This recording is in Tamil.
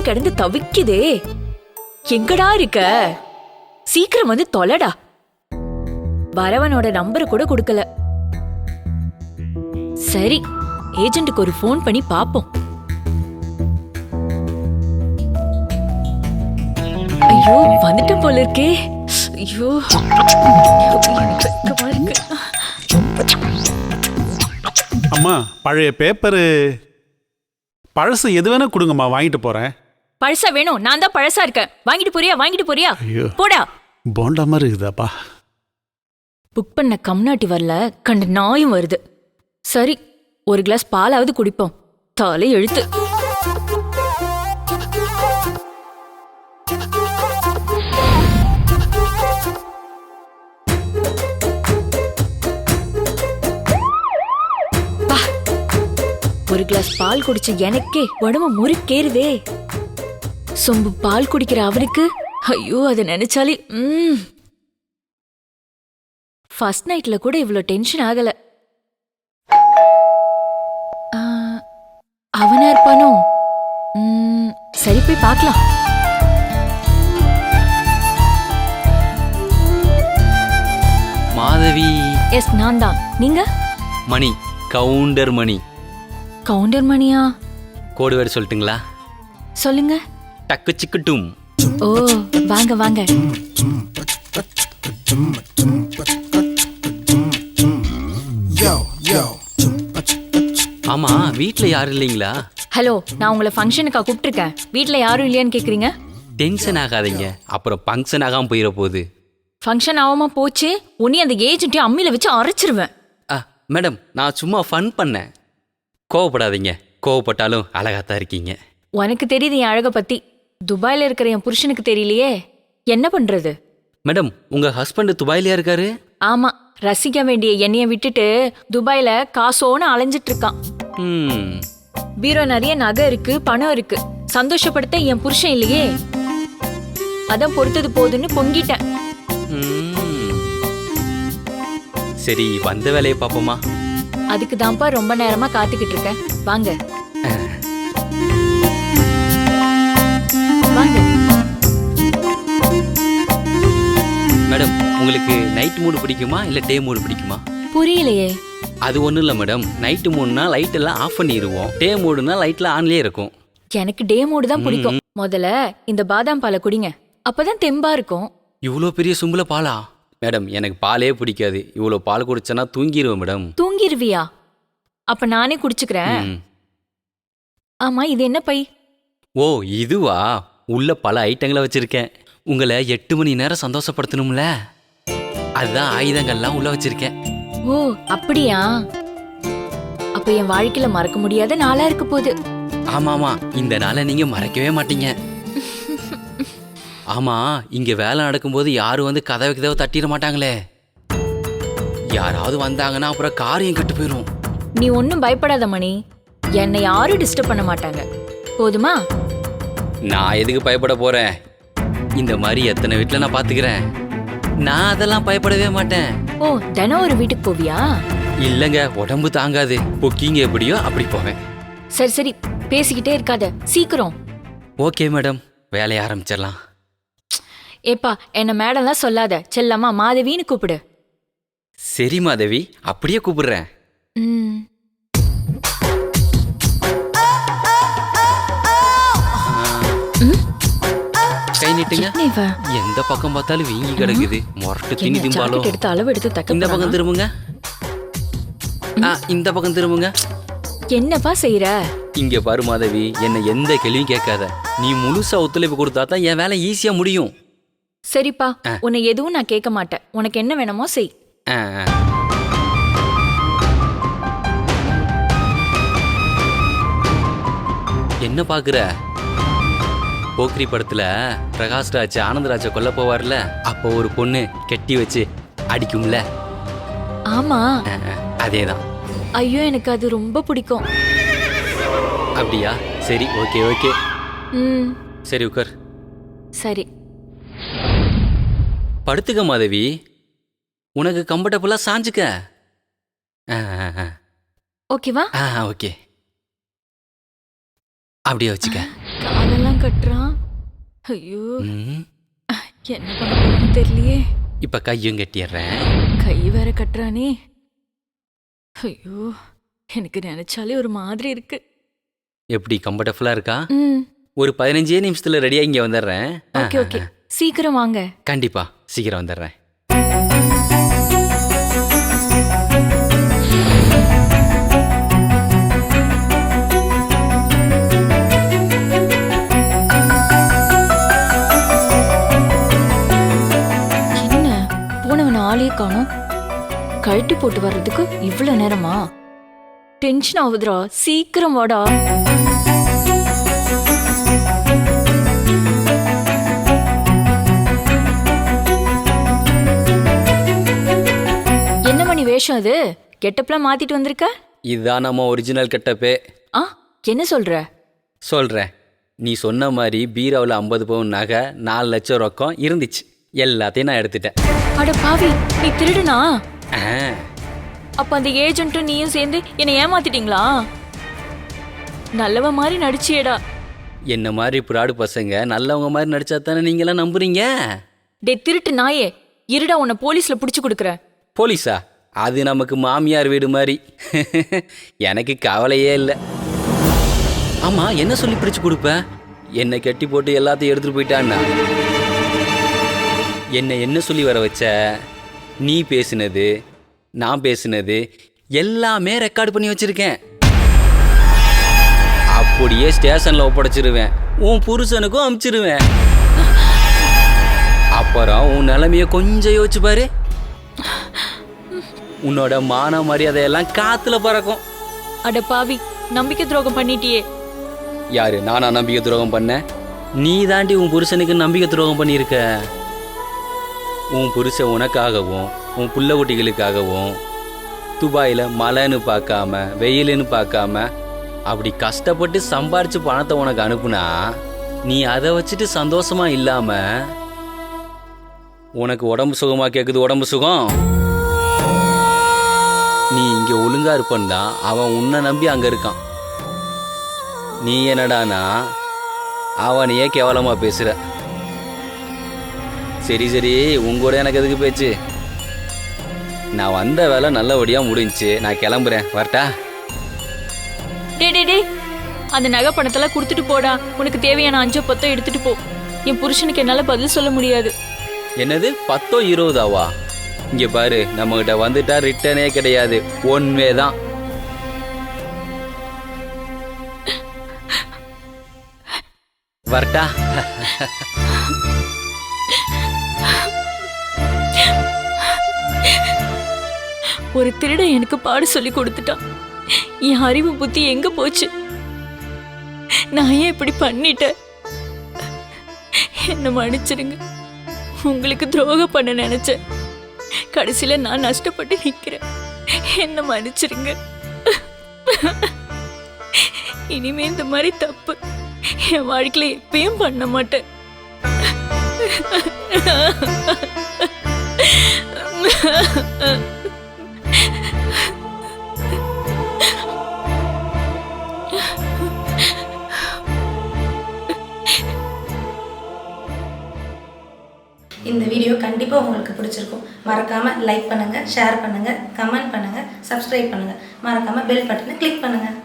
மனசு கிடந்து தவிக்குதே. எங்கடா இருக்க? சீக்கிரம் வந்து தொலைடா. வரவனோட நம்பர் கூட கொடுக்கல. சரி ஏஜென்ட்டுக்கு ஒரு ஃபோன் பண்ணி பாப்போம். ஐயோ வந்துட்டேன் போல இருக்கே. ஐயோ. அம்மா பழைய பேப்பரு. பழசு எது வேணா கொடுங்கம்மா வாங்கிட்டு போறேன். பழசா வேணும். நான் தான் பழசா இருக்கேன். வாங்கிட்டு போறியா? வாங்கிட்டு போறியா? ஐயோ. போடா. போண்டா மாதிரி இருக்குதாப்பா. புக் பண்ண கம்நாட்டி வரல. கண்ட நாயும் வருது. சரி ஒரு கிளாஸ் பாலாவது குடிப்போம். தலை எழுத்து. பா, ஒரு கிளாஸ் பால் குடிச்ச எனக்கே உடம்பு முறுக்கேறுதே. சொம்பு பால் குடிக்கிற அவனுக்கு? ஐயோ அதை நினைச்சாலே ம். ஃபர்ஸ்ட் நைட்ல கூட இவ்ளோ டென்ஷன் ஆகல. அவனா இருப்பானோ? ம், சரி போய் பார்க்கலாம். மாதவி. எஸ் நான் தான். நீங்க? மணி கவுண்டர் மணி கவுண்டர் மணியா கோடு வேறு சொல்லட்டுங்களா? சொல்லுங்க. டக்கு சிக்கட்டும் ஓ வாங்க வாங்க. ஆமா வீட்ல யாரும் இல்லைங்களா? ஹலோ நான் உங்களை ஃபங்க்ஷனுக்கா கூப்பிட்டுருக்கேன். வீட்ல யாரும் இல்லையான்னு கேக்குறீங்க? டென்ஷன் ஆகாதீங்க. அப்புறம் ஃபங்க்ஷன் ஆகாம போயிட போகுது. ஃபங்க்ஷன் ஆகாம போச்சு உன்னை அந்த ஏஜென்ட்டையும் அம்மியில வச்சு அரைச்சிருவேன். ஆ மேடம் நான் சும்மா ஃபன் பண்ணேன். கோவப்படாதீங்க. கோவப்பட்டாலும் அழகாத்தான் இருக்கீங்க. உனக்கு தெரியுது என் அழக பத்தி. துபாயில இருக்கிற என் புருஷனுக்கு தெரியலையே. என்ன பண்றது? மேடம் உங்க ஹஸ்பண்ட் துபாயிலயா இருக்காரு? ஆமா ரசிக்க வேண்டிய என்னைய விட்டுட்டு துபாயில காசோன்னு அலைஞ்சிட்டு இருக்கான் ம். பீரோ நிறைய நகை இருக்கு பணம் இருக்கு. சந்தோஷப்படுத்த என் புருஷன் இல்லையே. அதான் பொறுத்தது போதுன்னு பொங்கிட்டேன். ம். சரி வந்த வேலையை பார்ப்போமா? அதுக்கு தான்ப்பா ரொம்ப நேரமா காத்துக்கிட்டு இருக்கேன். வாங்க. வாங்க. மேடம் உங்களுக்கு நைட் மூடு பிடிக்குமா இல்லை டே மூடு பிடிக்குமா? புரியலையே. அது ஒன்றும் இல்லை மேடம். நைட்டு மூணுனா லைட் எல்லாம் ஆஃப் பண்ணிடுவோம் டே மூடுனா லைட்ல ஆன்லேயே இருக்கும். எனக்கு டே மோடு தான் பிடிக்கும். முதல்ல இந்த பாதாம் பாலை குடிங்க. அப்பதான் தெம்பா இருக்கும். இவ்வளோ பெரிய சும்புல பாலா? மேடம் எனக்கு பாலே பிடிக்காது. இவ்வளோ பால் குடிச்சேன்னா தூங்கிடுவேன் மேடம். தூங்கிருவியா? அப்ப நானே குடிச்சுக்கிறேன். ம். ஆமா இது என்ன பை? ஓ இதுவா? உள்ள பல ஐட்டங்களை வச்சிருக்கேன். உங்களை எட்டு மணி நேரம் சந்தோஷப்படுத்தணும்ல? அதுதான் ஆயுதங்கள்லாம் உள்ள வச்சிருக்கேன். ஓ அப்படியா? அப்ப என் வாழ்க்கையில மறக்க முடியாத நாளா இருக்க போகுது. ஆமா ஆமா இந்த நாளை நீங்க மறக்கவே மாட்டீங்க. ஆமா இங்க வேலை நடக்கும்போது யாரும் வந்து கதவை கதவை தட்டிட மாட்டாங்களே. யாராவது வந்தாங்கன்னா அப்புறம் காரியம் கெட்டு போயிடும் நீ ஒன்னும் பயப்படாத மணி. என்னை யாரும் டிஸ்டர்ப் பண்ண மாட்டாங்க. போதுமா? நான் எதுக்கு பயப்பட போறேன்? இந்த மாதிரி எத்தனை வீட்டில் நான் பாத்துக்கிறேன். நான் அதெல்லாம் பயப்படவே மாட்டேன். ஓ தினம் ஒரு வீட்டுக்கு போவியா? இல்லைங்க உடம்பு தாங்காது. புக்கிங் எப்படியோ அப்படி போவேன். சரி சரி பேசிக்கிட்டே இருக்காத. சீக்கிரம். ஓகே மேடம் வேலையை ஆரம்பிச்சிடலாம். ஏப்பா என்ன மேடம்லாம் சொல்லாத. செல்லம்மா மாதவின்னு கூப்பிடு. சரி மாதவி அப்படியே கூப்பிடுறேன். ம். கை நீட்டுங்க என்ன இவ? எந்த பக்கம் பார்த்தாலும் வீங்கி கிடக்குது. முரட்டு திணி திம்பாலும் எடுத்து அளவு எடுத்து தக்க இந்த பக்கம்? திரும்புங்க. ஆ இந்த பக்கம் திரும்புங்க. என்னப்பா செய்யற இங்க பாரு மாதவி என்னை எந்த கேள்வியும் கேட்காத. நீ முழுசா ஒத்துழைப்பு கொடுத்தா தான் என் வேலை ஈஸியா முடியும். சரிப்பா. உன்னை எதுவும் நான் கேட்க மாட்டேன். உனக்கு என்ன வேணுமோ செய். என்ன பாக்குற போக்ரி படத்துல பிரகாஷ்ராஜ் ஆனந்தராஜ கொல்ல போவார்ல? அப்போ ஒரு பொண்ணு கெட்டி வச்சு அடிக்கும்ல? ஆமா. அதேதான். ஐயோ எனக்கு அது ரொம்ப பிடிக்கும். அப்படியா? சரி ஓகே ஓகே. ம். சரி உட்கார் சரி. படுத்துக்க மாதவி. உனக்கு கம்ஃபர்டபுளா சாஞ்சுக்க. ஓகேவா? ஆ ஓகே. அப்படியே வச்சுக்க. கட்டுறான். ஐயோ. என்ன பண்ண போறேன்னு தெரியலையே. இப்ப கையும் கட்டிடுறேன். கை வேற கட்டுறானே. ஐயோ. எனக்கு நினைச்சாலே ஒரு மாதிரி இருக்கு. எப்படி கம்ஃபர்டபுளா இருக்கா? ம். ஒரு பதினஞ்சே நிமிஷத்துல ரெடியா இங்க வந்துடுறேன். Okay okay. சீக்கிரம் வாங்க. கண்டிப்பா சீக்கிரம் வந்துடுறேன். போட்டு வர்றதுக்கு இவ்வளவு நேரமா? டென்ஷன் ஆகுதுடா. சீக்கிரம் வாடா. என்ன மணி வேஷம் அது? கெட்டப்லாம் மாத்திட்டு வந்திருக்க? இதுதான் நம்ம ஒரிஜினல் கெட்டப்பே. ஆ? என்ன சொல்ற? சொல்கிறேன் நீ சொன்ன மாதிரி பீரோவில் ஐம்பது பவுன் நகை நாலு லட்சம் ரொக்கம் இருந்துச்சு. எல்லாத்தையும் நான் எடுத்துட்டேன். அட பாவி நீ திருடுனா? ஆ, அப்ப அந்த ஏஜென்ட்டும் நீயும் சேர்ந்து என்னை ஏமாத்திட்டீங்களா? நல்லவ மாதிரி நடிச்சியேடா. என்ன மாதிரி புறாடு பசங்க? நல்லவங்க மாதிரி நடிச்சா தானே நீங்களாம் நம்புறீங்க? டே திருட்டு நாயே. இருடா உன்னை போலீஸ்ல புடிச்சு கொடுக்குறேன். போலீஸா? அது நமக்கு மாமியார் வீடு மாதிரி. எனக்கு கவலையே இல்லை. ஆமாம் என்ன சொல்லி பிடிச்சு கொடுப்ப? என்னை கட்டி போட்டு எல்லாத்தையும் எடுத்துட்டு போயிட்டான்னா? என்னை என்ன சொல்லி வர வச்ச? நீ பேசினது நான் பேசினது எல்லாமே ரெக்கார்டு பண்ணி வச்சிருக்கேன். அப்படியே ஸ்டேஷனில் ஒப்படைச்சிருவேன். உன் புருஷனுக்கும் அமுச்சிருவேன். அப்புறம் உன் நிலைமைய கொஞ்சம் யோசிச்சு பாரு. உன்னோட மான மரியாதையெல்லாம் காத்துல பறக்கும். அட பாவி நம்பிக்கை துரோகம் பண்ணிட்டியே. யாரு நானா நம்பிக்கை துரோகம் பண்ண? நீ தாண்டி உன் புருஷனுக்கு நம்பிக்கை துரோகம் பண்ணியிருக்க. உன் புருஷன் உனக்காகவும் உன் புள்ள குட்டிகளுக்காகவும் துபாயில் மழைன்னு பார்க்காம வெயிலுன்னு பார்க்காம அப்படி கஷ்டப்பட்டு சம்பாரிச்சு பணத்தை உனக்கு அனுப்புனா நீ அதை வச்சுட்டு சந்தோஷமா இல்லாம உனக்கு உடம்பு சுகமா கேட்குது உடம்பு சுகம்? நீ இங்கே ஒழுங்கா இருப்பன்னு தான் அவன் உன்னை நம்பி அங்கே இருக்கான். நீ என்னடானா அவனையே கேவலமாக பேசுகிற சரி சரி உங்களோட எனக்கு எதுக்கு பேச்சு? நான் வந்த வேலை நல்லபடியா முடிஞ்சுச்சு நான் கிளம்புறேன். வரட்டா? டே டே டே. அந்த நகை பணத்தெல்லாம் கொடுத்துட்டு போடா. உனக்கு தேவையான அஞ்சோ பத்தோ எடுத்துட்டு போ. என் புருஷனுக்கு என்னால பதில் சொல்ல முடியாது. என்னது? பத்தோ இருபதாவா? இங்க பாரு நம்ம கிட்ட வந்துட்டா ரிட்டனே கிடையாது. ஒன்வே தான். வரட்டா? ஒரு திருடன் எனக்கு பாடு சொல்லி கொடுத்துட்டான். என் அறிவு புத்தி எங்க போச்சு? நான் ஏன் இப்படி பண்ணிட்டேன்? என்ன மன்னிச்சிருங்க. உங்களுக்கு துரோகம் பண்ண நினைச்சேன். கடைசியில நான் நஷ்டப்பட்டு நிக்கிறேன். என்ன மன்னிச்சிருங்க. இனிமே இந்த மாதிரி தப்பு என் வாழ்க்கையில எப்பயும் பண்ண மாட்டேன். இந்த கண்டிப்பாக உங்களுக்கு பிடிச்சிருக்கும். மறக்காமல் லைக் பண்ணுங்கள் ஷேர் பண்ணுங்கள் கமெண்ட் பண்ணுங்கள் சப்ஸ்கிரைப் பண்ணுங்கள் மறக்காமல் பெல் பட்டனை கிளிக் பண்ணுங்கள்